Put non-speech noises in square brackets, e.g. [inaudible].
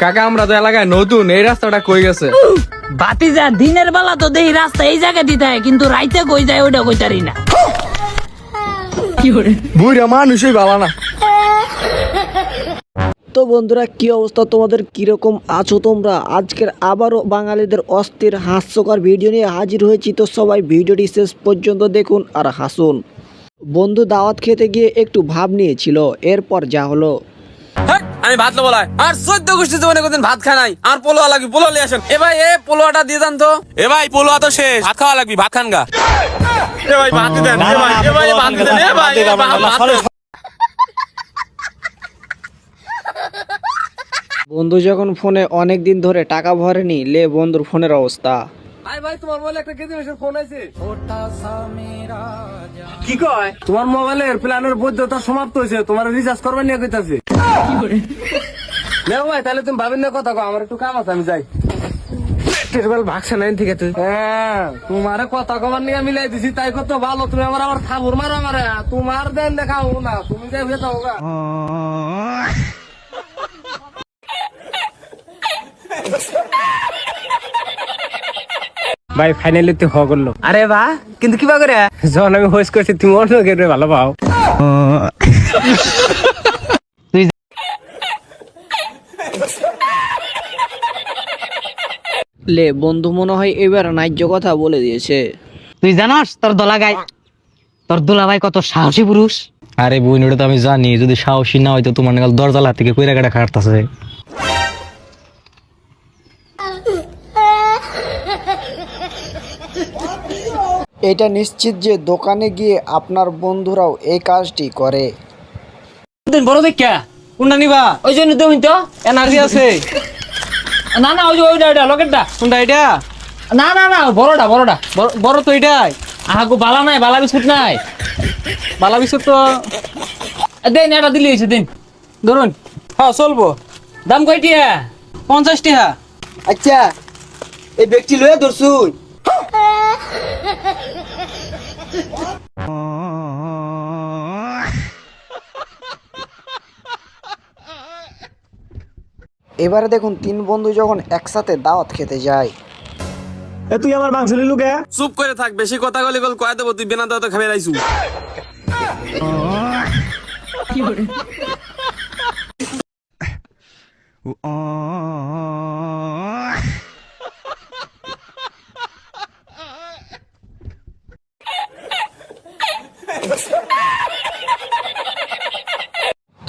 কাকা, আমরা তো এলাকায় নতুন, এই রাস্তাটা কই গেছে? বাতিজা, দিনের বেলা তো দেই রাস্তা এই জায়গা দিতে হয়, কিন্তু রাইতে কই যায় ওইটা কইতারি না। বুড়া মানুষই ভালো না। তো বন্ধুরা কি অবস্থা? তোমাদের কীরকম আছো তোমরা? আজকের আবারও বাঙালিদের অস্থির হাস্যকর ভিডিও নিয়ে হাজির হয়েছি। তো সবাই ভিডিওটি শেষ পর্যন্ত দেখুন আর হাসুন। বন্ধু দাওয়াত খেতে গিয়ে একটু ভাব নিয়েছিল। এরপর যা হলো। হ্যাঁ, আমি ভাত লোবো আর চোদ্দ গোষ্ঠী জীবনে কোনদিন ভাত খাই নাই। আর পোলোয়া লাগবি। পোলো নিয়ে আসেন। এ ভাই এ পোলোয়াটা দিয়ে দেন তো। এ ভাই পোলোয়া তো শেষ। ভাত খাওয়া লাগবি ভাত খান গা। ভাই দেন এ ভাই এ ভাই ভাত দেন এ ভাই। বন্ধু যখন ফোনে অনেক দিন ধরে টাকা ভরেনি লে বন্ধুর ফোনের অবস্থা। ভাই ভাই তোমার মোবাইলে একটা ফোন আছে। কি কয়? তোমার মোবাইলের প্ল্যানের বৈধতা সমাপ্ত হয়েছে তোমার রিচার্জ করবার নিয়ে কইতাছে। নেও ভাই তাহলে তুমি ভাবেন না কথা কও আমার একটু কাম আছে আমি যাই। টেরবেল ভাগছে নাই ঠিক আছে। হ্যাঁ তোমারে কথা কবার নিয়ে মিলাই দিছি তাই কত ভালো তুমি আমার আবার থাবুর মারো আমারে তোমার দেন দেখাও না তুমি যাই হয়ে যাও ভাই ফাইনালি তুই হ করল আরে বা কিন্তু কিবা করে? যখন আমি হোস করছি তুমি অন্য কেউ ভালো পাও লে বন্ধু মনে হয় এবার ন্যায্য কথা বলে দিয়েছে। তুই জানাস তোর দলা গাই তোর দোলা ভাই কত সাহসী পুরুষ? আরে বোন ওটা তো আমি জানি। যদি সাহসী না হয়তো তোমার নাগাল দরজাল হাত থেকে কইরা কাটা খাটতাছে। এটা নিশ্চিত যে দোকানে গিয়ে আপনার বন্ধুরাও এই কাজটি করে। বড় দেখা কোনটা নিবা। ওই জন্য তুমি তো এনার্জি আছে। না না ওই যে ওইটা ওইটা লকেটটা। কোনটা এটা না না না বড়টা বড়টা। বড়- তো এটাই আহাগো বালা নাই বালা বিস্কুট নাই। বালা বিস্কুট তো দেন এটা দিলি হয়েছে দিন। ধরুন। হ্যাঁ চলবো। দাম কয়টিয়া পঞ্চাশ টাকা আচ্ছা এই ব্যক্তি লয়ে ধরছুন [laughs] এবারে দেখুন তিন বন্ধু যখন একসাথে দাওয়াত খেতে যায়। এ তুই আমার মাংস নিলু কে? চুপ করে থাক বেশি কথা গলি গল কয়ে দেবো তুই বিনা দাওয়াতে তো খাবে রাইছু